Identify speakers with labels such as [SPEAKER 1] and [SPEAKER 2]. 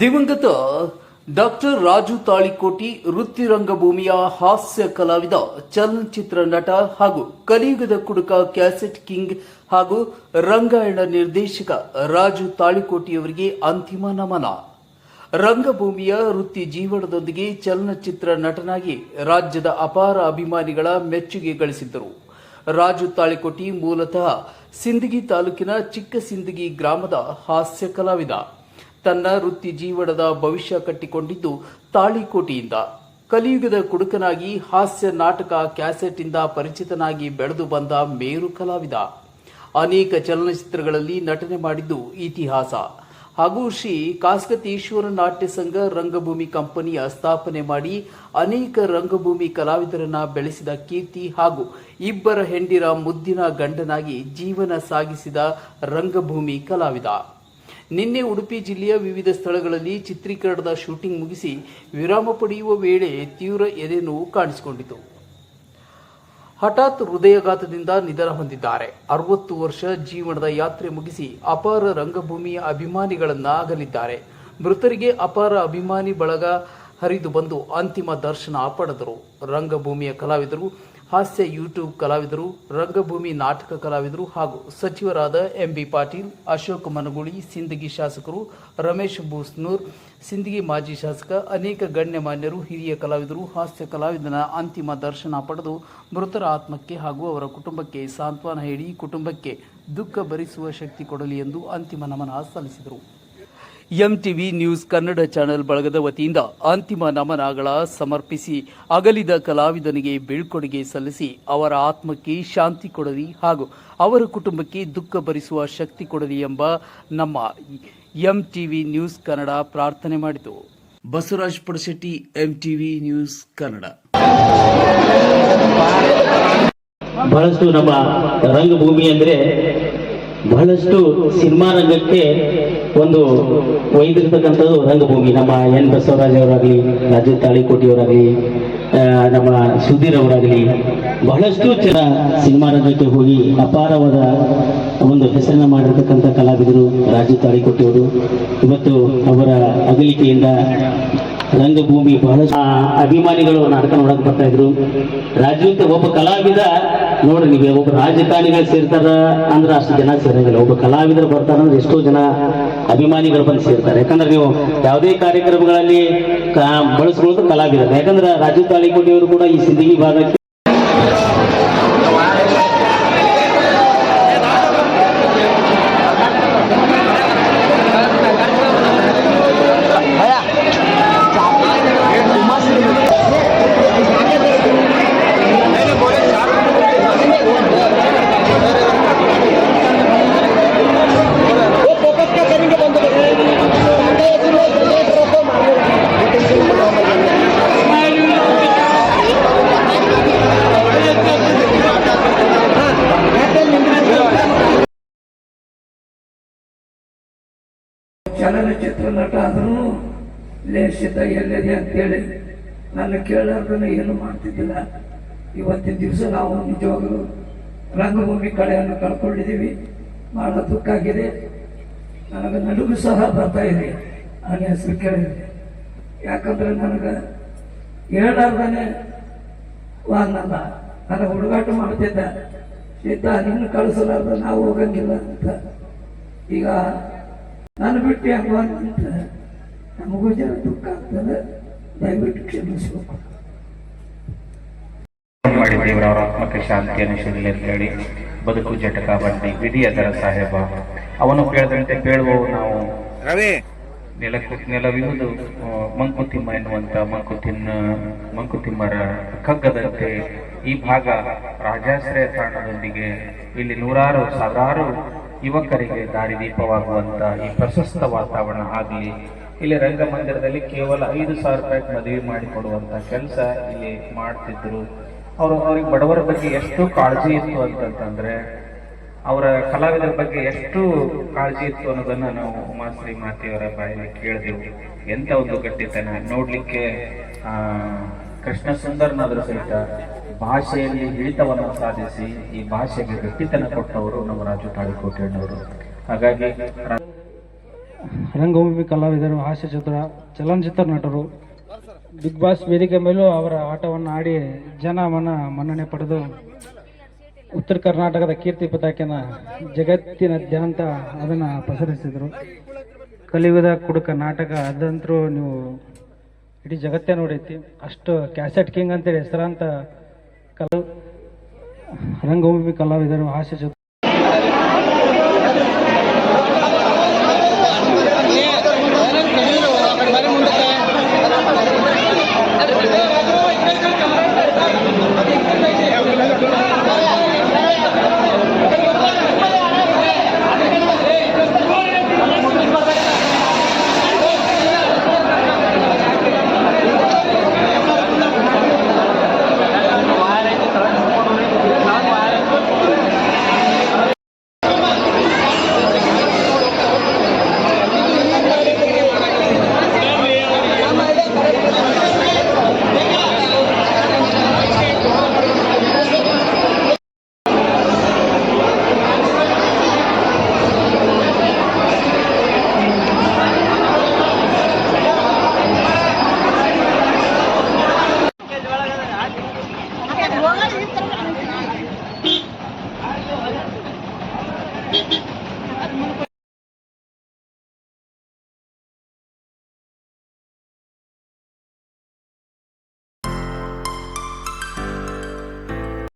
[SPEAKER 1] ದಿವಂಗತ ಡಾಕ್ಟರ್ ರಾಜು ತಾಳಿಕೋಟಿ ವೃತ್ತಿ ರಂಗಭೂಮಿಯ ಹಾಸ್ಯ ಕಲಾವಿದ, ಚಲನಚಿತ್ರ ನಟ ಹಾಗೂ ಕಲಿಯುಗದ ಕುಡುಕ ಕ್ಯಾಸೆಟ್ ಕಿಂಗ್ ಹಾಗೂ ರಂಗಾಯಣ ನಿರ್ದೇಶಕ ರಾಜು ತಾಳಿಕೋಟಿಯವರಿಗೆ ಅಂತಿಮ ನಮನ. ರಂಗಭೂಮಿಯ ವೃತ್ತಿ ಜೀವನದೊಂದಿಗೆ ಚಲನಚಿತ್ರ ನಟನಾಗಿ ರಾಜ್ಯದ ಅಪಾರ ಅಭಿಮಾನಿಗಳ ಮೆಚ್ಚುಗೆ ಗಳಿಸಿದ್ದರು. ರಾಜು ತಾಳಿಕೋಟಿ ಮೂಲತಃ ಸಿಂದಗಿ ತಾಲೂಕಿನ ಚಿಕ್ಕ ಸಿಂದಗಿ ಗ್ರಾಮದ ಹಾಸ್ಯ ಕಲಾವಿದ. ತನ್ನ ವೃತ್ತಿ ಜೀವನದ ಭವಿಷ್ಯ ಕಟ್ಟಿಕೊಂಡಿದ್ದು ತಾಳಿಕೋಟಿಯಿಂದ. ಕಲಿಯುಗದ ಕುಡುಕನಾಗಿ ಹಾಸ್ಯ ನಾಟಕ ಕ್ಯಾಸೆಟ್ ಇಂದ ಪರಿಚಿತನಾಗಿ ಬೆಳೆದು ಬಂದ ಮೇರು ಕಲಾವಿದ. ಅನೇಕ ಚಲನಚಿತ್ರಗಳಲ್ಲಿ ನಟನೆ ಮಾಡಿದ್ದು ಇತಿಹಾಸ. ಹಾಗೂ ಶ್ರೀ ಕಾಸ್ಕತೀಶ್ವರ ನಾಟ್ಯ ಸಂಘ ರಂಗಭೂಮಿ ಕಂಪನಿಯ ಸ್ಥಾಪನೆ ಮಾಡಿ ಅನೇಕ ರಂಗಭೂಮಿ ಕಲಾವಿದರನ್ನ ಬೆಳೆಸಿದ ಕೀರ್ತಿ ಹಾಗೂ ಇಬ್ಬರ ಹೆಂಡಿರ ಮುದ್ದಿನ ಗಂಡನಾಗಿ ಜೀವನ ಸಾಗಿಸಿದ ರಂಗಭೂಮಿ ಕಲಾವಿದ. ನಿನ್ನೆ ಉಡುಪಿ ಜಿಲ್ಲೆಯ ವಿವಿಧ ಸ್ಥಳಗಳಲ್ಲಿ ಚಿತ್ರೀಕರಣದ ಶೂಟಿಂಗ್ ಮುಗಿಸಿ ವಿರಾಮ ಪಡೆಯುವ ವೇಳೆ ತೀವ್ರ ಎದೆನೋವು ಕಾಣಿಸಿಕೊಂಡಿತು. ಹಠಾತ್ ಹೃದಯಘಾತದಿಂದ ನಿಧನ ಹೊಂದಿದ್ದಾರೆ. ಅರವತ್ತು ವರ್ಷ ಜೀವನದ ಯಾತ್ರೆ ಮುಗಿಸಿ ಅಪಾರ ರಂಗಭೂಮಿಯ ಅಭಿಮಾನಿಗಳನ್ನ ಅಗಲಿದ್ದಾರೆ. ಮೃತರಿಗೆ ಅಪಾರ ಅಭಿಮಾನಿ ಬಳಗ ಹರಿದು ಬಂದು ಅಂತಿಮ ದರ್ಶನ ಪಡೆದರು. ರಂಗಭೂಮಿಯ ಕಲಾವಿದರು ಹಾಸ್ಯ ಯೂಟ್ಯೂಬ್ ಕಲಾವಿದರು, ರಂಗಭೂಮಿ ನಾಟಕ ಕಲಾವಿದರು ಹಾಗೂ ಸಚಿವರಾದ ಎಂ ಬಿ ಪಾಟೀಲ್, ಅಶೋಕ್ ಮನಗುಳಿ, ಸಿಂದಗಿ ಶಾಸಕರು, ರಮೇಶ್ ಬೂಸ್ನೂರ್ ಸಿಂದಗಿ ಮಾಜಿ ಶಾಸಕ, ಅನೇಕ ಗಣ್ಯಮಾನ್ಯರು ಹಿರಿಯ ಕಲಾವಿದರು, ಹಾಸ್ಯ ಕಲಾವಿದನ ಅಂತಿಮ ದರ್ಶನ ಪಡೆದು ಮೃತರ ಆತ್ಮಕ್ಕೆ ಹಾಗೂ ಅವರ ಕುಟುಂಬಕ್ಕೆ ಸಾಂತ್ವನ ಹೇಳಿ ಕುಟುಂಬಕ್ಕೆ ದುಃಖ ಭರಿಸುವ ಶಕ್ತಿ ಕೊಡಲಿ ಎಂದು ಅಂತಿಮ ನಮನ ಸಲ್ಲಿಸಿದರು. ಎಂಟಿವಿ ನ್ಯೂಸ್ ಕನ್ನಡ ಚಾನೆಲ್ ಬಳಗದ ವತಿಯಿಂದ ಅಂತಿಮ ನಮನಗಳ ಸಮರ್ಪಿಸಿ ಅಗಲಿದ ಕಲಾವಿದನಿಗೆ ಬೀಳ್ಕೊಡುಗೆ ಸಲ್ಲಿಸಿ ಅವರ ಆತ್ಮಕ್ಕೆ ಶಾಂತಿ ಕೊಡಲಿ ಹಾಗೂ ಅವರ ಕುಟುಂಬಕ್ಕೆ ದುಃಖ ಭರಿಸುವ ಶಕ್ತಿ ಕೊಡಲಿ ಎಂಬ ನಮ್ಮ ಎಂಟಿವಿ ನ್ಯೂಸ್ ಕನ್ನಡ ಪ್ರಾರ್ಥನೆ ಮಾಡಿತು. Basavaraj Padashetti, MTV news Kannada.
[SPEAKER 2] ಬಹಳಷ್ಟು ನಮ್ಮ ರಂಗಭೂಮಿ ಅಂದ್ರೆ ಬಹಳಷ್ಟು ಸಿನಿಮಾ ರಂಗಕ್ಕೆ ಒಂದು ಒಯ್ದಿರ್ತಕ್ಕಂಥದ್ದು ರಂಗಭೂಮಿ. ನಮ್ಮ ಎನ್ ಬಸವರಾಜ್ ಅವರಾಗಲಿ ರಾಜು ತಾಳಿಕೋಟಿಯವರಾಗಲಿ ನಮ್ಮ ಸುಧೀರ್ ಅವರಾಗಲಿ, ಬಹಳಷ್ಟು ಜನ ಸಿನಿಮಾ ರಂಗಕ್ಕೆ ಹೋಗಿ ಅಪಾರವಾದ ಒಂದು ಹೆಸರನ್ನ ಮಾಡಿರ್ತಕ್ಕಂಥ ಕಲಾವಿದರು ರಾಜು ತಾಳಿಕೋಟಿಯವರು ಇವತ್ತು ಅವರ ಅಗಲಿಕೆಯಿಂದ ರಂಗಭೂಮಿ ಬಹಳಷ್ಟು ಅಭಿಮಾನಿಗಳು ನಾಟಕ ನೋಡಕ್ ಬರ್ತಾ ಇದ್ರು. ರಾಜ್ಯಕ್ಕ ಒಬ್ಬ ಕಲಾವಿದ, ನೋಡ್ರಿ ನೀವು, ಒಬ್ಬ ರಾಜಕಾರಣಿಗಳು ಸೇರ್ತಾರ ಅಂದ್ರೆ ಅಷ್ಟು ಜನ ಸೇರಂಗಿಲ್ಲ. ಒಬ್ಬ ಕಲಾವಿದರು ಬರ್ತಾರ ಅಂದ್ರೆ ಎಷ್ಟೋ ಜನ ಅಭಿಮಾನಿಗಳು ಬಂದು ಸೇರ್ತಾರೆ. ಯಾಕಂದ್ರೆ ನೀವು ಯಾವುದೇ ಕಾರ್ಯಕ್ರಮಗಳಲ್ಲಿ ಬಳಸ್ಕೊಳ್ಳೋದು ಕಲಾವಿದರು ಯಾಕಂದ್ರೆ ರಾಜೀವ್ ತಾಳಿಕೋಟಿಯವರು ಕೂಡ ಈ ಸಿಂದಗಿ ಭಾಗಕ್ಕೆ
[SPEAKER 3] ಚಲನಚಿತ್ರ ನಟ ಆದ್ರೂ ಲೇಸಿದ್ದ ಎಲ್ಲಿದೆ ಅಂತೇಳಿ ನನ್ನ ಕೇಳಾರ್ದನ್ನು ಏನು ಮಾಡ್ತಿದ್ದಿಲ್ಲ. ಇವತ್ತಿನ ದಿವಸ ನಾವು ನಿಜವಾಗಲೂ ರಂಗಭೂಮಿ ಕಳೆಯನ್ನು ಕಳ್ಕೊಂಡಿದ್ದೀವಿ. ಬಹಳ ದುಃಖ ಆಗಿದೆ. ನನಗೆ ನಡುಗು ಸಹ ಬರ್ತಾ ಇದೆ. ನನ್ನ ಹೆಸರು ಕೇಳಿದೆ. ಯಾಕಂದ್ರೆ ನನಗೆ ಹೇಳಾರ್ದನೆ ವಾನಲ್ಲ ನನಗೆ ಹುಡುಗಾಟ ಮಾಡ್ತಿದ್ದ ಸಿದ್ಧ ನಿನ್ನ ಕಳಿಸಲಾರ್ದ ನಾವು ಹೋಗಂಗಿಲ್ಲ ಅಂತ. ಈಗ ನಾನು ಬಿಟ್ಟು ಅಂತ ನಮಗೂ ಜನ ದುಃಖ ಆಗ್ತದೆ. ದಯವಿಟ್ಟು ಕ್ಷಮಿಸಬೇಕು.
[SPEAKER 4] ಮಾಡಿ ದೇವರ ಆತ್ಮಕ್ಕೆ ಶಾಂತಿಯನ್ನು ಸಿಗಲಿ ಅಂತ ಹೇಳಿ ಬದುಕು ಜಟಕ ಬಂಡಿ ವಿಧಿಯ ದರ ಸಾಹೇಬ. ಅವನು ಕೇಳದಂತೆ ಕೇಳುವವು ನಾವು ನೆಲ ನೆಲವಿಹುದು ನೆಲವಿರುವುದು ಮಂಕುತಿಮ್ಮ ಎನ್ನುವಂತ ಮಂಕುತಿಮ್ಮ ಮಂಕುತಿಮ್ಮರ ಕಗ್ಗದಂತೆ ಈ ಭಾಗ ರಾಜಾಶ್ರಯ ತಾಣದೊಂದಿಗೆ ಇಲ್ಲಿ ನೂರಾರು ಸಾವಿರಾರು ಯುವಕರಿಗೆ ದಾರಿದೀಪವಾಗುವಂತ ಈ ಪ್ರಶಸ್ತ ವಾತಾವರಣ ಆಗಲಿ, ಇಲ್ಲಿ ರಂಗಮಂದಿರದಲ್ಲಿ ಕೇವಲ ಐದು ಸಾವಿರ ರೂಪಾಯಿ ಮದುವೆ ಮಾಡಿಕೊಡುವಂತ ಕೆಲಸ ಇಲ್ಲಿ ಮಾಡ್ತಿದ್ರು. ಅವರು, ಅವ್ರಿಗೆ ಬಡವರ ಬಗ್ಗೆ ಎಷ್ಟು ಕಾಳಜಿ ಇತ್ತು ಅಂತಂತಂದ್ರೆ, ಅವರ ಕಲಾವಿದರ ಬಗ್ಗೆ ಎಷ್ಟು ಕಾಳಜಿ ಇತ್ತು ಅನ್ನೋದನ್ನ ನಾವು ಉಮಾಶ್ರೀ ಮಾತೆಯವರ ಬಾಯಲ್ಲಿ ಕೇಳಿದೆವು. ಎಂತ ಒಂದು ಗಟ್ಟಿತನ ನೋಡ್ಲಿಕ್ಕೆ, ಆ ಕೃಷ್ಣ ಸುಂದರನಾದರೂ ಸಹಿತ ಭಾಷೆಯಲ್ಲಿ ಹಿಡಿತವನ್ನು ಸಾಧಿಸಿ ಈ ಭಾಷೆಗೆ ಗಟ್ಟಿತನ ಕೊಟ್ಟವರು ನಮ್ಮ ರಾಜು ತಾಳಿಕೋಟೆಯವರು ಹಾಗಾಗಿ
[SPEAKER 5] ರಂಗಭೂಮಿ ಕಲಾವಿದರು, ಹಾಸ್ಯ ಚಿತ್ರ, ಚಲನಚಿತ್ರ ನಟರು, ಬಿಗ್ ಬಾಸ್ ವೇದಿಕೆ ಮೇಲೂ ಅವರ ಆಟವನ್ನು ಆಡಿ ಜನ ಮನ ಮನ್ನಣೆ ಪಡೆದು ಉತ್ತರ ಕರ್ನಾಟಕದ ಕೀರ್ತಿ ಪತಾಕೆನ ಜಗತ್ತಿನಾದ್ಯಂತ ಅದನ್ನು ಪಸರಿಸಿದರು. ಕಲಿಯುಗದ ಕುಡುಕ ನಾಟಕ ಅದಂತರೂ ನೀವು ಇಡೀ ಜಗತ್ತೇ ನೋಡೈತಿ. ಅಷ್ಟು ಕ್ಯಾಸೆಟ್ ಕಿಂಗ್ ಅಂತೇಳಿ ಹೆಸರಾಂತ ಕಲ ರಂಗಭೂಮಿ ಕಲಾವಿದರು ಹಾಸ್ಯ